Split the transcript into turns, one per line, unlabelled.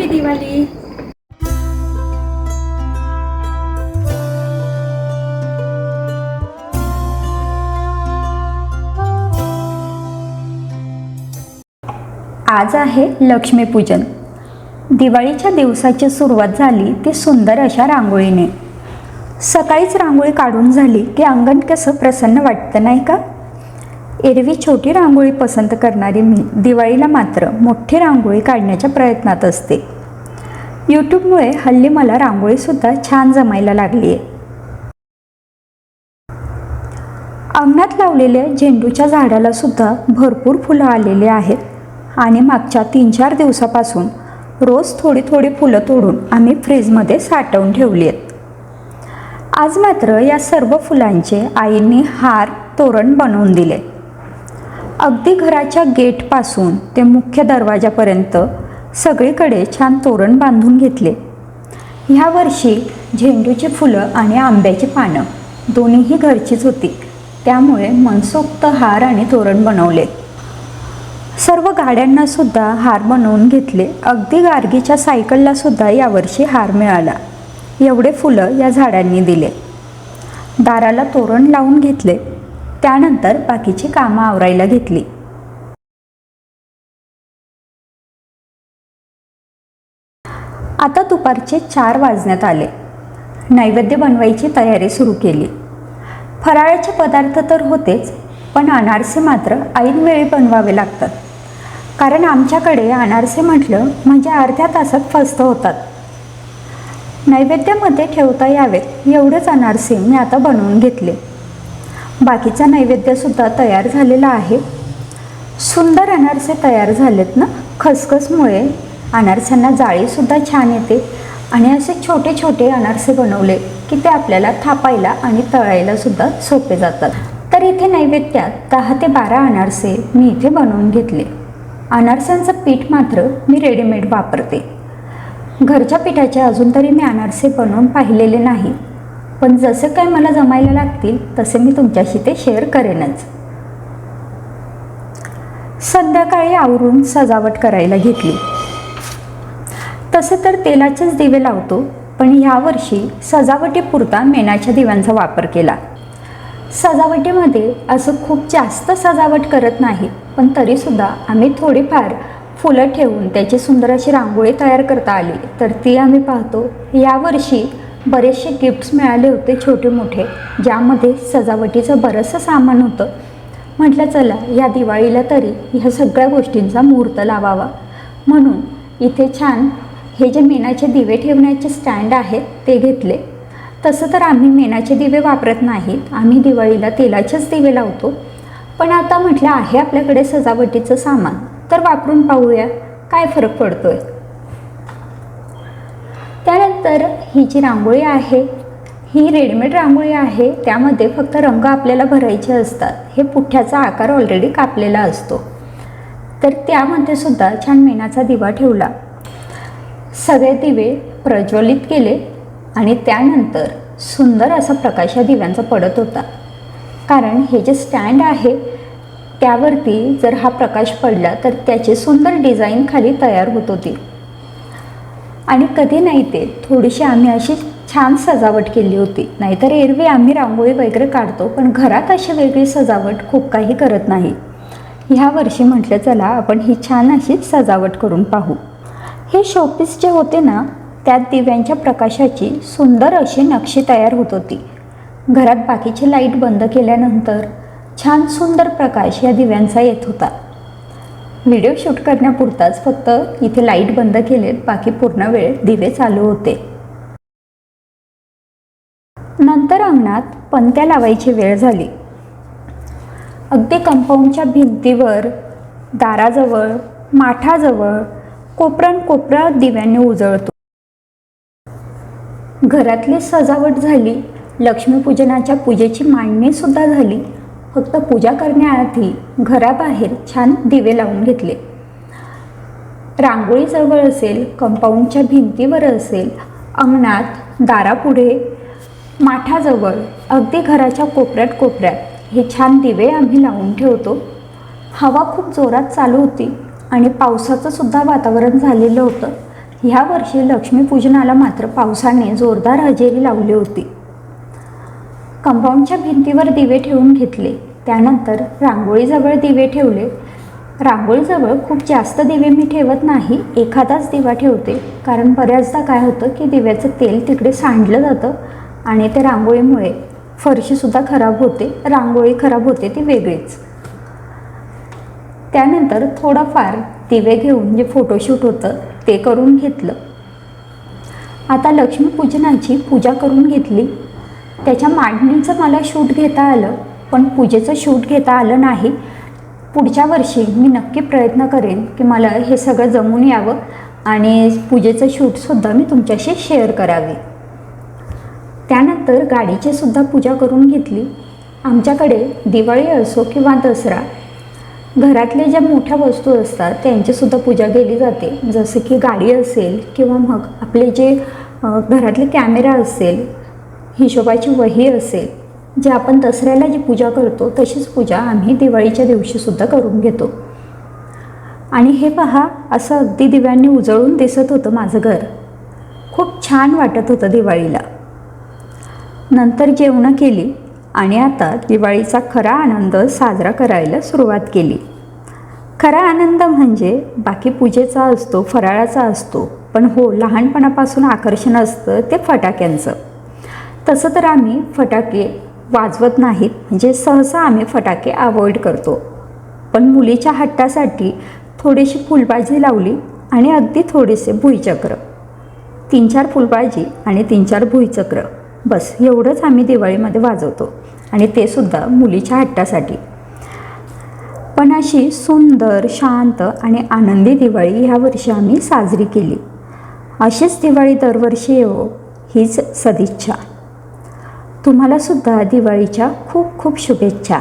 Happy Diwali.
आज आहे लक्ष्मीपूजन. दिवाळीच्या दिवसाची सुरुवात झाली ती सुंदर अशा रांगोळीने. सकाळीच रांगोळी काढून झाली की अंगण कसं प्रसन्न वाटतं नाही का? एरवी छोटी रांगोळी पसंत करणारी मी दिवाळीला मात्र मोठी रांगोळी काढण्याच्या प्रयत्नात असते. यूट्यूबमुळे हल्ली मला रांगोळीसुद्धा छान जमायला लागली आहे अंगणात लावलेल्या झेंडूच्या झाडाला सुद्धा भरपूर फुलं आलेली आहेत आणि मागच्या तीन चार दिवसापासून रोज थोडी थोडी फुलं तोडून आम्ही फ्रीजमध्ये साठवून ठेवली आहेत आज मात्र या सर्व फुलांचे आईंनी हार तोरण बनवून दिले. अगदी घराच्या गेटपासून ते मुख्य दरवाजापर्यंत सगळीकडे छान तोरण बांधून घेतले. ह्या वर्षी झेंडूची फुलं आणि आंब्याची पानं दोन्हीही घरचीच होती. त्यामुळे मनसोक्त हार आणि तोरण बनवले. सर्व गाड्यांना सुद्धा हार बनवून घेतले. अगदी गार्गीच्या सायकलला सुद्धा यावर्षी हार मिळाला. एवढे फुलं या झाडांनी दिले. दाराला तोरण लावून घेतले. त्यानंतर बाकीची कामं आवरायला घेतली. आता दुपारचे चार वाजण्यात आले. नैवेद्य बनवायची तयारी सुरू केली. फराळाचे पदार्थ तर होतेच पण अनारसे मात्र ऐनवेळी बनवावे लागतात. कारण आमच्याकडे अनारसे म्हटलं म्हणजे अर्ध्या तासात फस्त होतात. नैवेद्यामध्ये ठेवता यावेत एवढेच अनारसे मी आता बनवून घेतले. बाकीचा नैवेद्यसुद्धा तयार झालेला आहे. सुंदर अनारसे तयार झालेत ना? खसखसमुळे. अनारसांना जाळीसुद्धा छान येते. आणि असे छोटे छोटे अनारसे बनवले की ते आपल्याला थापायला आणि तळायला सुद्धा सोपे जातात. तर इथे नैवेद्यात दहा ते बारा अनारसे मी इथे बनवून घेतले. अनारसांचं पीठ मात्र मी रेडीमेड वापरते. घरच्या पिठाचे अजून तरी मी अनारसे बनवून पाहिलेले नाही. पण जसं काय मला जमायला लागतील तसे मी तुमच्याशी ते शेअर करेनच. संध्याकाळी आवरून सजावट करायला घेतली. तसे तर तेलाचेच दिवे लावतो पण ह्यावर्षी सजावटीपुरता मेणाच्या दिव्यांचा वापर केला. सजावटीमध्ये असं खूप जास्त सजावट करत नाही पण तरीसुद्धा आम्ही थोडीफार फुलं ठेवून त्याची सुंदर अशी रांगोळी तयार करता आली. तर ती आम्ही पाहतो यावर्षी बरेचसे गिफ्ट्स मिळाले होते छोटे मोठे ज्यामध्ये सजावटीचं बरंचसं सामान होतं. म्हटलं चला या दिवाळीला तरी ह्या सगळ्या गोष्टींचा मुहूर्त लावावा. म्हणून इथे छान हे जे मेणाचे दिवे ठेवण्याचे स्टँड आहेत ते घेतले. तसं तर आम्ही मेणाचे दिवे वापरत नाहीत. आम्ही दिवाळीला तेलाचेच दिवे लावतो. पण आता म्हटलं आहे आपल्याकडे सजावटीचं सामान. तर वापरून पाहूया. काय फरक पडतोय? त्यानंतर ही जी रांगोळी आहे ही रेडीमेड रांगोळी आहे त्यामध्ये फक्त रंग आपल्याला भरायचे असतात. हे पुठ्ठ्याचा आकार ऑलरेडी कापलेला असतो. तर त्यामध्ये सुद्धा छान मेणाचा दिवा ठेवला. सगळे दिवे प्रज्वलित केले आणि त्यानंतर सुंदर असा प्रकाश या दिव्यांचा पडत होता. कारण हे जे स्टँड आहे त्यावरती जर हा प्रकाश पडला तर त्याची सुंदर डिझाईन खाली तयार होत होती. आणि कधी नाही ते. थोडीशी आम्ही अशी छान सजावट केली होती. नाहीतर एरवी आम्ही रांगोळी वगैरे काढतो पण घरात अशी वेगळी सजावट खूप काही करत नाही. ह्या वर्षी म्हटलं चला आपण ही छान अशी सजावट करून पाहू. हे शोपीस जे होते ना त्यात दिव्यांच्या प्रकाशाची सुंदर अशी नक्षी तयार होत होती. घरात बाकीची लाइट बंद केल्यानंतर छान सुंदर प्रकाश या दिव्यांचा येत होता. व्हिडिओ शूट करण्यापुरताच फक्त इथे लाइट बंद केलेत बाकी पूर्ण वेळ दिवे चालू होते. नंतर अंगणात पणत्या लावायची वेळ झाली. अगदी कंपाऊंडच्या भिंतीवर दाराजवळ माठाजवळ कोपरान कोपरा दिव्यांनी उजळतो. घरातली सजावट झाली लक्ष्मीपूजनाच्या पूजेची मांडणीसुद्धा झाली. फक्त पूजा करण्याआधी घराबाहेर छान दिवे लावून घेतले. रांगोळीजवळ असेल कंपाऊंडच्या भिंतीवर असेल अंगणात दारापुढे माठाजवळ अगदी घराच्या कोपऱ्यात कोपऱ्यात हे छान दिवे आम्ही लावून ठेवतो. हवा खूप जोरात चालू होती आणि पावसाचं सुद्धा वातावरण झालेलं होतं. ह्या वर्षी लक्ष्मीपूजनाला मात्र पावसाने जोरदार हजेरी लावली होती. कंपाऊंडच्या भिंतीवर दिवे ठेवून घेतले. त्यानंतर रांगोळीजवळ दिवे ठेवले. रांगोळीजवळ खूप जास्त दिवे मी ठेवत नाही एखादाच दिवा ठेवते. कारण बऱ्याचदा काय होतं की दिव्याचं तेल तिकडे सांडलं जातं आणि ते रांगोळीमुळे फरशीसुद्धा खराब होते रांगोळी खराब होते ती वेगळीच. त्यानंतर थोडंफार दिवे घेऊन जे फोटोशूट होतं ते करून घेतलं. आता लक्ष्मीपूजनाची पूजा करून घेतली. त्याच्या मांडणीचं मला शूट घेता आलं पण पूजेचं शूट घेता आलं नाही. पुढच्या वर्षी मी नक्की प्रयत्न करेन की मला हे सगळं जमून यावं आणि पूजेचं शूटसुद्धा मी तुमच्याशी शेअर करावे. त्यानंतर गाडीची सुद्धा पूजा करून घेतली. आमच्याकडे दिवाळी असो किंवा दसरा घरातले ज्या मोठ्या वस्तू असतात त्यांचीसुद्धा पूजा केली जाते. जसं की गाडी असेल किंवा मग आपले जे घरातले कॅमेरा असेल हिशोबाची वही असेल. जे आपण दसऱ्याला जी पूजा करतो तशीच पूजा आम्ही दिवाळीच्या दिवशीसुद्धा करून घेतो. आणि हे पहा असं अगदी दिव्यांनी उजळून दिसत होतं माझं घर. खूप छान वाटत होतं दिवाळीला. नंतर जेवणं केली आणि आता दिवाळीचा खरा आनंद साजरा करायला सुरुवात केली. खरा आनंद म्हणजे बाकी पूजेचा असतो फराळाचा असतो पण हो लहानपणापासून आकर्षण असतं ते फटाक्यांचं. तसं तर आम्ही फटाके वाजवत नाहीत. म्हणजे सहसा आम्ही फटाके अवॉइड करतो. पण मुलीच्या हट्टासाठी थोडीशी फुलबाजी लावली आणि अगदी थोडेसे भुईचक्र. तीन चार फुलबाजी आणि तीन चार भुईचक्र. बस एवढंच आम्ही दिवाळीमध्ये वाजवतो. आणि ते सुद्धा मुलीच्या हट्टासाठी. पण अशी सुंदर शांत आणि आनंदी दिवाळी ह्या वर्षी आम्ही साजरी केली. अशीच दिवाळी दरवर्षी येवो हीच सदिच्छा. तुम्हाला सुद्धा दिवाळीच्या खूप खूप शुभेच्छा.